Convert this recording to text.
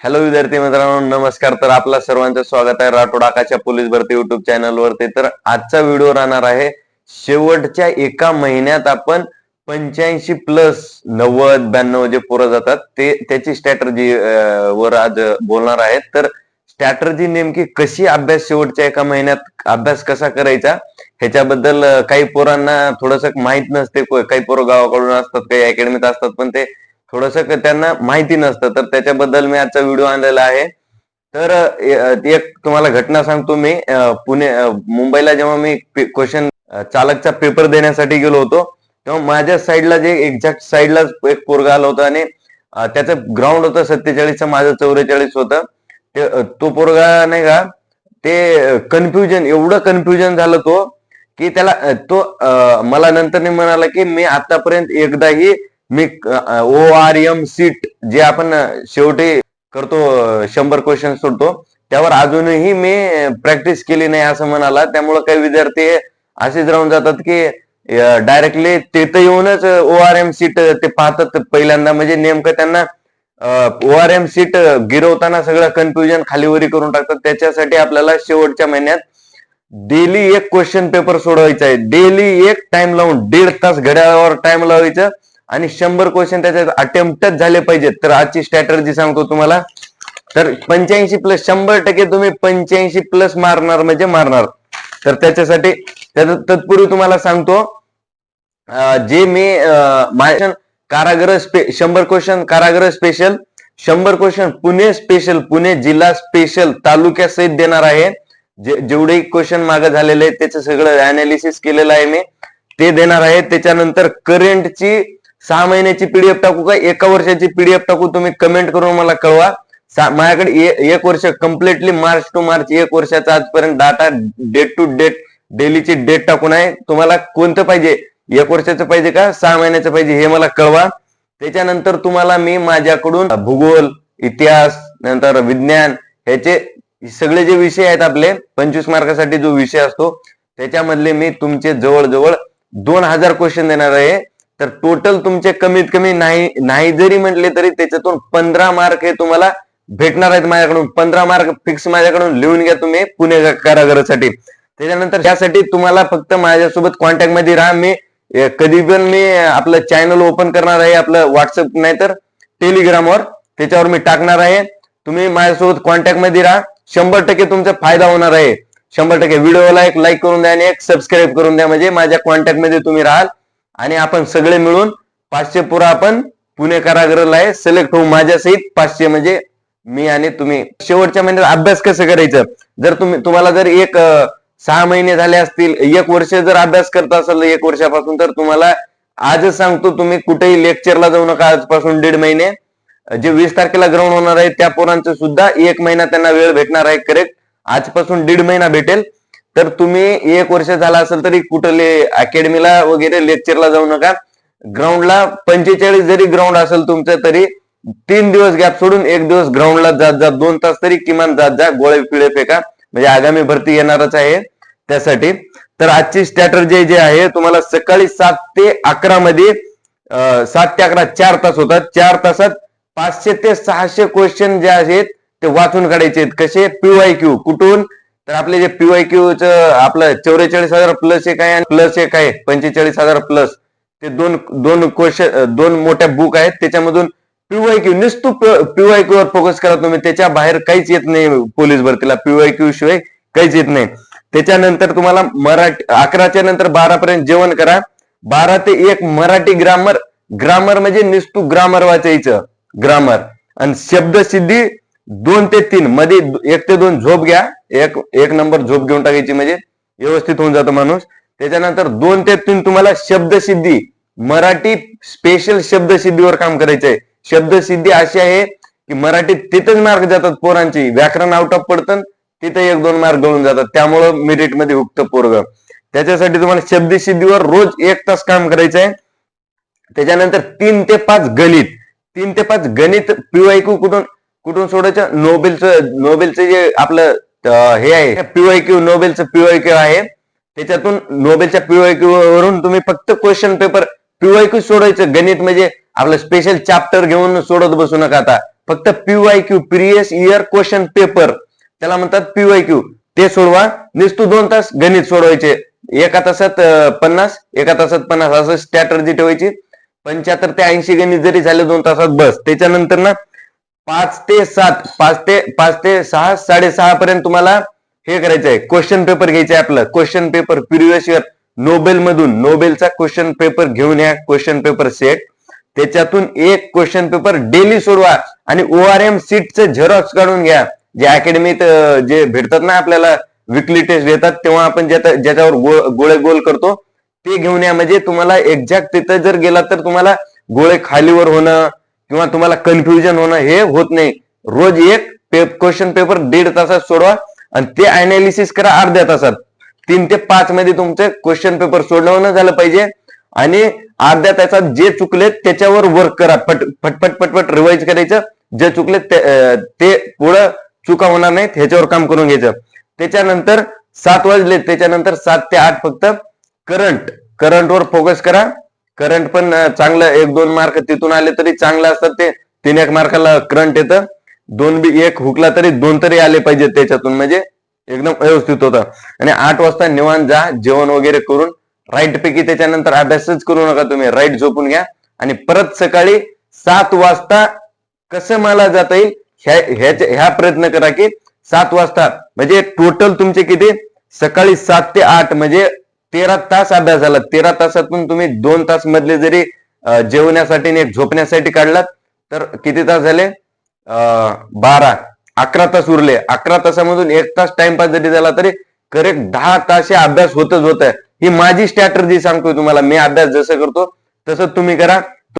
Hello विद्यार्थी मित्रांनो नमस्कार. तर आपला सर्वांचं स्वागत आहे राठोड आकाशच्या पोलीस भरती युट्यूब चॅनलवरती तर आजचा व्हिडिओ राहणार आहे शेवटच्या एका महिन्यात आपण पंच्याऐंशी प्लस नव्वद ब्याण्णव जे पोरं जातात ते त्याची स्ट्रॅटर्जी वर आज बोलणार आहेत. तर स्ट्रॅटर्जी नेमकी कशी अभ्यास शेवटच्या एका महिन्यात अभ्यास कसा करायचा ह्याच्याबद्दल काही पोरांना थोडस माहीत नसते. काही पोरं गावाकडून असतात काही अकॅडमीत असतात पण ते थोडस त्यांना माहिती नसतं. तर त्याच्याबद्दल मी आजचा व्हिडिओ आणलेला आहे. तर एक तुम्हाला घटना सांगतो मी. पुणे मुंबईला जेव्हा मी क्वेश्चन चालकचा पेपर देण्यासाठी गेलो होतो तेव्हा माझ्या साईडला जे एक्झॅक्ट साईडला एक पोरगा आला होता आणि त्याचं ग्राउंड होतं सत्तेचाळीसचं माझं चौवेचाळीस होतं. तो पोरगा नाही का ते कन्फ्युजन एवढं कन्फ्युजन झालं तो की त्याला तो मला नंतर म्हणाला की मी आतापर्यंत एकदाही मी ओ आर एम सीट जे आपण शेवटी करतो शंभर क्वेश्चन सोडतो त्यावर अजूनही मी प्रॅक्टिस केली नाही असं म्हणाला. त्यामुळे काही विद्यार्थी असेच राहून जातात की डायरेक्टली तिथं येऊनच ओ आर एम सीट ते पाहतात पहिल्यांदा. म्हणजे नेमकं त्यांना ओ आर एम सीट गिरवताना सगळं कन्फ्युजन खालीवरी करून टाकतात. त्याच्यासाठी आपल्याला शेवटच्या महिन्यात डेली एक क्वेश्चन पेपर सोडवायचा आहे. डेली एक टाइम लावून दीड तास घड्याळावर टाइम लावायचं. आणि शंभर क्वेश्चन त्याच्यात अटेम्प्टच झाले पाहिजेत. तर आजची स्ट्रॅटर्जी सांगतो तुम्हाला. तर पंच्याऐंशी प्लस शंभर टक्के तुम्ही पंच्याऐंशी प्लस मारणार म्हणजे मारणार. तर त्याच्यासाठी तत्पूर्वी तुम्हाला सांगतो जे मी कारागृह स्पे शंभर क्वेश्चन कारागृह स्पेशल शंभर क्वेश्चन पुणे स्पेशल पुणे जिल्हा स्पेशल तालुक्यासहित देणार आहे. जे जेवढे क्वेश्चन मागे झालेले आहेत त्याचं सगळं अनालिसिस केलेलं आहे मी. ते देणार आहे. त्याच्यानंतर करंटची सहा महिन्याची पीडीएफ टाकू का? एका वर्षाची पीडीएफ टाकू तुम्ही कमेंट करून मला कळवा. माझ्याकडे एक वर्ष कम्प्लिटली मार्च टू मार्च एक वर्षाचा आजपर्यंत डाटा डेट टू डेट डेलीची डेट टाकून आहे. तुम्हाला कोणतं पाहिजे? एक वर्षाचं पाहिजे का? सहा महिन्याचं पाहिजे हे मला कळवा. त्याच्यानंतर तुम्हाला मी माझ्याकडून भूगोल इतिहास नंतर विज्ञान ह्याचे सगळे जे विषय आहेत आपले पंचवीस मार्कासाठी जो विषय असतो त्याच्यामधले मी तुमचे जवळजवळ दोन हजार क्वेश्चन देणार आहे. तर टोटल तुमचे कमीत कमी नाही नाही जरी म्हटले तरी त्याच्यातून पंधरा मार्क हे तुम्हाला भेटणार आहेत माझ्याकडून. पंधरा मार्क फिक्स माझ्याकडून लिहून घ्या तुम्ही पुणे कारागृहासाठी त्याच्यानंतर त्यासाठी तुम्हाला फक्त माझ्यासोबत कॉन्टॅक्टमध्ये राहा. मी कधी पण मी आपलं चॅनल ओपन करणार आहे आपलं व्हॉट्सअप नाही तर टेलिग्रामवर त्याच्यावर मी टाकणार आहे. तुम्ही माझ्यासोबत कॉन्टॅक्टमध्ये राहा. शंभर टक्के तुमचा फायदा होणार आहे. शंभर टक्के व्हिडिओला एक लाईक करून द्या आणि एक सबस्क्राईब करून द्या. म्हणजे माझ्या कॉन्टॅक्टमध्ये तुम्ही राहाल. आणि आपण सगळे मिळून पाचशे पुरा आपण पुणे कारागृहाला आहे सिलेक्ट होऊ. माझ्यासहित पाचशे म्हणजे मी आणि तुम्ही. शेवटच्या महिन्यात अभ्यास कसं करायचं? जर तुम्ही तुम्हाला जर एक सहा महिने झाले असतील एक वर्ष जर अभ्यास करत असाल एक वर्षापासून तर तुम्हाला आजच सांगतो तुम्ही कुठेही लेक्चरला जाऊ नका आजपासून दीड महिने. जे वीस तारखेला ग्राउंड होणार आहे त्या पोरांचं सुद्धा एक महिना त्यांना वेळ भेटणार आहे करेक्ट आजपासून दीड महिना भेटेल. तर तुम्ही एक वर्ष झाला असेल तरी कुठले अकॅडमीला वगैरे लेक्चरला जाऊ नका. ग्राउंडला पंचेचाळीस जरी ग्राउंड असेल तुमचं तरी तीन दिवस गॅप सोडून एक दिवस ग्राउंडला जात जा. दोन तास तरी किमान जात जा. गोळे पिळे फेका. म्हणजे आगामी भरती येणारच आहे त्यासाठी. तर आजची स्ट्रॅटर्जी जे आहे तुम्हाला सकाळी सात ते अकरा मध्ये सात ते अकरा चार तास होतात. चार तासात पाचशे ते सहाशे क्वेश्चन जे आहेत ते वाचून काढायचे आहेत. कसे? पीवाय क्यू कुठून? तर आपले जे पीवाय क्यू च आपलं चौवेचाळीस हजार प्लस एक आहे आणि प्लस एक आहे पंचेचाळीस हजार प्लस ते दोन दोन क्वेश्चन दोन मोठ्या बुक आहेत. त्याच्यामधून पीवाय क्यू नुसतं पीवायक्यू वर फोकस करा तुम्ही. त्याच्या बाहेर काहीच येत नाही पोलीस भरतीला. पीवाय क्यू शिवाय काहीच येत नाही. त्याच्यानंतर तुम्हाला मराठी अकराच्या नंतर बारा पर्यंत जेवण करा. बारा ते एक मराठी ग्रामर ग्रामर म्हणजे नुसतं ग्रामर वाचायचं. ग्रामर आणि शब्दसिद्धी दोन ते तीन मध्ये एक ते दोन झोप घ्या. एक एक नंबर झोप घेऊन टाकायची म्हणजे व्यवस्थित होऊन जातो माणूस. त्याच्यानंतर दोन ते तीन तुम्हाला शब्दसिद्धी मराठी स्पेशल शब्दसिद्धीवर काम करायचं आहे शब्दसिद्धी अशी आहे की मराठीत तिथंच मार्क जातात पोरांची. व्याकरण आउट ऑफ पडतं तिथं एक दोन मार्क गळून जातात. त्यामुळं मेरिटमध्ये हुकतं पोरग. त्याच्यासाठी तुम्हाला शब्दसिद्धीवर रोज एक तास काम करायचं आहे त्याच्यानंतर तीन ते पाच गणित. तीन ते पाच गणित पिवायकू कुठून कुठून सोडायचं? नोबेलचं नोबेलचं जे आपलं हे आहे पीवायक्यू नोबेलचं पीवायक्यू आहे. त्याच्यातून नोबेलच्या पीवायक्यू वरून तुम्ही फक्त क्वेश्चन पेपर पीवायक्यू सोडायचं. गणित म्हणजे आपलं स्पेशल चॅप्टर घेऊन सोडत बसू नका आता. फक्त PY Q previous year question paper त्याला म्हणतात पीवाय क्यू. ते सोडवा. निस्तू दोन तास गणित सोडवायचे. एका तासात पन्नास एका तासात पन्नास. असं स्ट्रॅटर्जी ठेवायची. पंच्याहत्तर ते ऐंशी गणित जरी झाले दोन तासात बस. त्याच्यानंतर ना पाच ते सात पाच ते पाच ते सहा साडेसहा पर्यंत तुम्हाला हे करायचं आहे क्वेश्चन पेपर घ्यायचं आहे आपलं. Question paper previous year Nobel मधून नोबेलचा क्वेश्चन पेपर घेऊन या. क्वेश्चन पेपर सेट त्याच्यातून एक क्वेश्चन पेपर डेली सोडवा आणि ओ आर एम सीटचं झेरॉक्स काढून घ्या. जे अकॅडमीत जे भेटतात ना आपल्याला विकली टेस्ट देतात तेव्हा आपण ज्याच्यावर गोळे गोल करतो ते घेऊन या. म्हणजे तुम्हाला एक्झॅक्ट तिथं जर गेला तर तुम्हाला गोळे खालीवर होणं किंवा तुम्हाला कन्फ्युजन होणं हे होत नाही. रोज एक क्वेश्चन पेपर दीड तासात सोडवा आणि ते अनालिसिस करा अर्ध्या तासात. तीन ते पाच मध्ये तुमचे क्वेश्चन पेपर सोडवणं झालं पाहिजे आणि अर्ध्या तासात जे चुकलेत त्याच्यावर वर्क करा. पट पटपट पटपट रिवाइज करायचं. जे चुकलेत ते- ते पुढं चुका होणार नाहीत ह्याच्यावर काम करून घ्यायचं. त्याच्यानंतर सात वाजले त्याच्यानंतर सात ते आठ फक्त करंट करंटवर फोकस करा. करंट पण चांगलं एक दोन मार्क तिथून आले तरी चांगलं असतात ते. तीन एक मार्काला करंट येतं. दोन बी एक हुकला तरी दोन तरी आले पाहिजे त्याच्यातून. म्हणजे एकदम व्यवस्थित होतं. आणि आठ वाजता निवांत जा जेवण वगैरे करून. राईट पैकी त्याच्यानंतर अभ्यासच करू नका तुम्ही. राईट झोपून घ्या. आणि परत सकाळी सात वाजता कसं मला जाता येईल? ह्या ह्याच्या- ह्या प्रयत्न करा की सात वाजता म्हणजे टोटल तुमचे किती? सकाळी सात ते आठ म्हणजे तेरा तास अभ्यास झाला. तेरा तासातून तुम्ही दोन तास मधले जरी जेवण्यासाठी आणि झोपण्यासाठी काढलात तर किती तास झाले? बारा अकरा तास उरले. अकरा तासामधून एक तास टाइमपास जरी झाला तरी करेक्ट दहा तास अभ्यास होतच होत आहे ही माझी स्ट्रॅटर्जी सांगतोय तुम्हाला. मी अभ्यास जसं करतो तसं तुम्ही करा.